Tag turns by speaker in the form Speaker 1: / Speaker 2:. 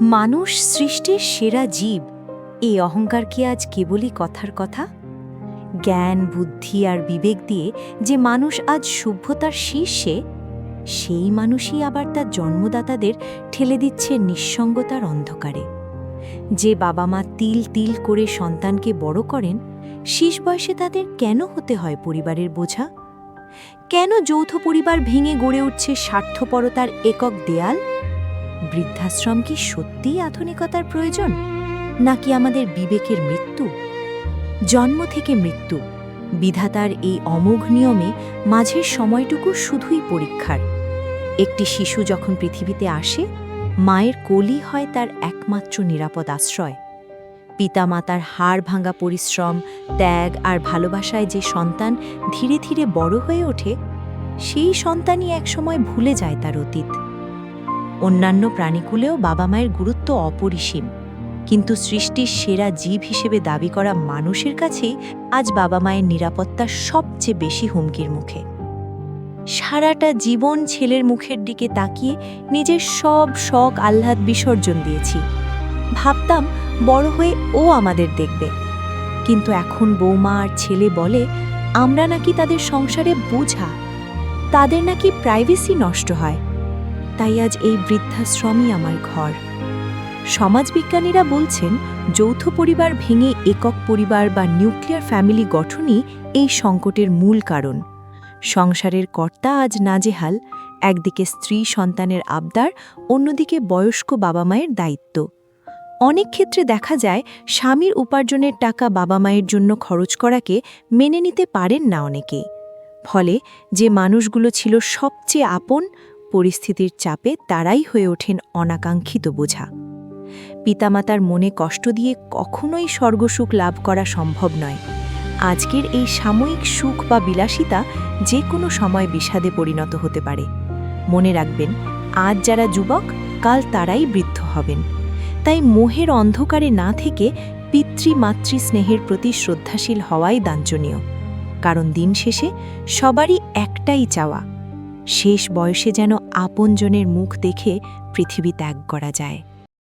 Speaker 1: মানুষ সৃষ্টির সেরা জীব। এই অহংকার কি আজ কেবলই কথার কথা? জ্ঞান, বুদ্ধি আর বিবেক দিয়ে যে মানুষ আজ সভ্যতার শীর্ষে, সেই মানুষই আবার তার জন্মদাতাদের ঠেলে দিচ্ছে নিঃসঙ্গতার অন্ধকারে। যে বাবা মা তিল তিল করে সন্তানকে বড় করেন, শেষ বয়সে তাদের কেন হতে হয় পরিবারের বোঝা? কেন যৌথ পরিবার ভেঙে গড়ে উঠছে স্বার্থপরতার একক দেয়াল? বৃদ্ধাশ্রম কি সত্যিই আধুনিকতার প্রয়োজন? নাকি আমাদের বিবেকের মৃত্যু? জন্ম থেকে মৃত্যু। বিধাতার এই অমোঘ নিয়মে মাঝের সময়টুকু শুধুই পরীক্ষার। একটি শিশু যখন পৃথিবীতে আসে, মায়ের কোলই হয় তার একমাত্র নিরাপদ আশ্রয়। পিতামাতার হাড় ভাঙা পরিশ্রম, ত্যাগ আর ভালোবাসায় যে সন্তান ধীরে ধীরে বড় হয়ে ওঠে, সেই সন্তানই একসময় ভুলে যায় তার অতীত। অন্যান্য প্রাণীকুলেও বাবা মায়ের গুরুত্ব অপরিসীম। কিন্তু সৃষ্টির সেরা জীব হিসেবে দাবি করা মানুষের কাছেই আজ বাবা মায়ের নিরাপত্তা সবচেয়ে বেশি হুমকির মুখে। সারাটা জীবন ছেলের মুখের দিকে তাকিয়ে নিজের সব শখ আহ্লাদ বিসর্জন দিয়েছি। ভাবতাম বড় হয়ে ও আমাদের দেখবে। কিন্তু এখন বৌমা আর ছেলে বলে, আমরা নাকি তাদের সংসারে বোঝা। তাদের নাকি প্রাইভেসি নষ্ট হয়। তাই আজ এই বৃদ্ধাশ্রমই আমার ঘর। সমাজবিজ্ঞানীরা বলছেন, যৌথ পরিবার ভেঙে একক পরিবার বা নিউক্লিয়ার ফ্যামিলি গঠনই এই সংকটের মূল কারণ। সংসারের কর্তা আজ নাজেহাল, একদিকে স্ত্রী সন্তানের আবদার, অন্যদিকে বয়স্ক বাবা মায়ের দায়িত্ব। অনেক ক্ষেত্রে দেখা যায়, স্বামীর উপার্জনের টাকা বাবা মায়ের জন্য খরচ করাকে মেনে নিতে পারেন না অনেকে ফলে যে মানুষগুলো ছিল সবচেয়ে আপন পরিস্থিতির চাপে তারাই হয়ে ওঠেন অনাকাঙ্ক্ষিত বোঝা। পিতামাতার মনে কষ্ট দিয়ে কখনোই স্বর্গসুখ লাভ করা সম্ভব নয়। আজকের এই সাময়িক সুখ বা বিলাসিতা যে কোনো সময় বিষাদে পরিণত হতে পারে। মনে রাখবেন, আজ যারা যুবক, কাল তারাই বৃদ্ধ হবেন। তাই মোহের অন্ধকারে না থেকে পিতৃমাতৃ স্নেহের প্রতি শ্রদ্ধাশীল হওয়াই দাঞ্চনীয় কারণ দিন শেষে সবারই একটাই চাওয়া শেষ বয়সে যেন আপনজনের মুখ দেখে পৃথিবী ত্যাগ করা যায়।